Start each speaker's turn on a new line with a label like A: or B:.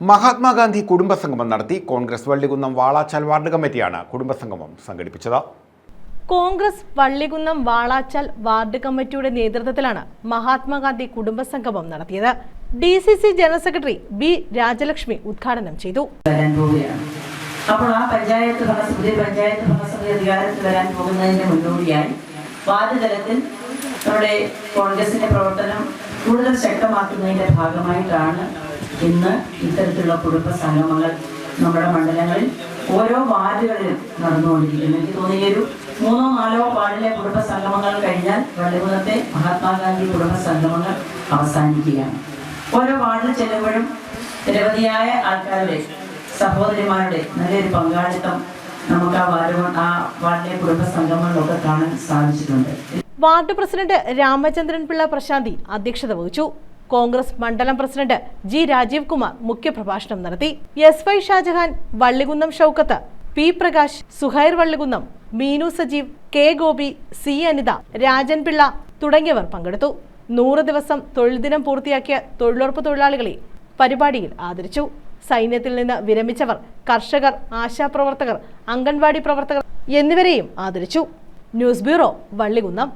A: മഹാത്മാഗാന്ധി കുടുംബസംഗമം നടത്തി കോൺഗ്രസ് വള്ളികുന്നം വാളാച്ചാൽ വാർഡ് കമ്മിറ്റിയാണ് കുടുംബസംഗമം സംഘടിപ്പിച്ചത്.
B: കോൺഗ്രസ് വള്ളികുന്നം വാളാച്ചാൽ വാർഡ് കമ്മിറ്റിയുടെ നേതൃത്വത്തിലാണ് മഹാത്മാഗാന്ധി കുടുംബസംഗമം നടത്തിയത്. D C C general secretary B Rajalakshmi ഉദ്ഘാടനം ചെയ്തു.
C: അപ്പോൾ ആ പഞ്ചായത്ത് ഭരണ പുതിയ പഞ്ചായത്ത് ഭരണസമിതി അധികാരത്തിൽ വരാൻ പോകുന്നതിന്റെ മുന്നോടിയായി വാർഡ് തലത്തിൽ നമ്മുടെ കോൺഗ്രസിന്റെ പ്രവർത്തനം കൂടുതൽ ശക്തമാക്കുന്നതിന്റെ ഭാഗമായിട്ടാണ് ഇന്ന് ഇത്തരത്തിലുള്ള കുടുംബ സംഗമങ്ങൾ നമ്മുടെ മണ്ഡലങ്ങളിൽ ഓരോ വാർഡുകളിലും നടന്നുകൊണ്ടിരിക്കുന്നു. എനിക്ക് തോന്നിയ ഒരു മൂന്നോ നാലോ വാർഡിലെ കുടുംബ സംഗമങ്ങൾ കഴിഞ്ഞാൽ വള്ളികുന്നത്തെ മഹാത്മാഗാന്ധി കുടുംബ സംഗമങ്ങൾ അവസാനിക്കുകയാണ്. ഓരോ വാർഡിൽ ചെല്ലുമ്പോഴും നിരവധിയായ ആൾക്കാരുടെ സഹോദരിമാരുടെ നല്ലൊരു പങ്കാളിത്തം നമുക്ക് ആ വാർഡ് ആ വാർഡിലെ കുടുംബ സംഗമങ്ങളിലൊക്കെ കാണാൻ സാധിച്ചിട്ടുണ്ട്.
B: വാർഡ് പ്രസിഡന്റ് രാമചന്ദ്രൻ പിള്ള പ്രശാന്തി അധ്യക്ഷത വഹിച്ചു. കോൺഗ്രസ് മണ്ഡലം പ്രസിഡന്റ് ജി രാജീവ് കുമാർ മുഖ്യപ്രഭാഷണം നടത്തി. S Y Shajahan Vallikunnam Shoukath P Prakash Suhair Vallikunnam Meenu Sajeev K Gopi C Anitha Rajan Pillai തുടങ്ങിയവർ പങ്കെടുത്തു. നൂറ് ദിവസം തൊഴിൽ ദിനം പൂർത്തിയാക്കിയ തൊഴിലുറപ്പ് തൊഴിലാളികളെ പരിപാടിയിൽ ആദരിച്ചു. സൈന്യത്തിൽ നിന്ന് വിരമിച്ചവർ കർഷകർ ആശാപ്രവർത്തകർ അംഗൻവാടി പ്രവർത്തകർ എന്നിവരെയും ആദരിച്ചു. News bureau Vallikunnam.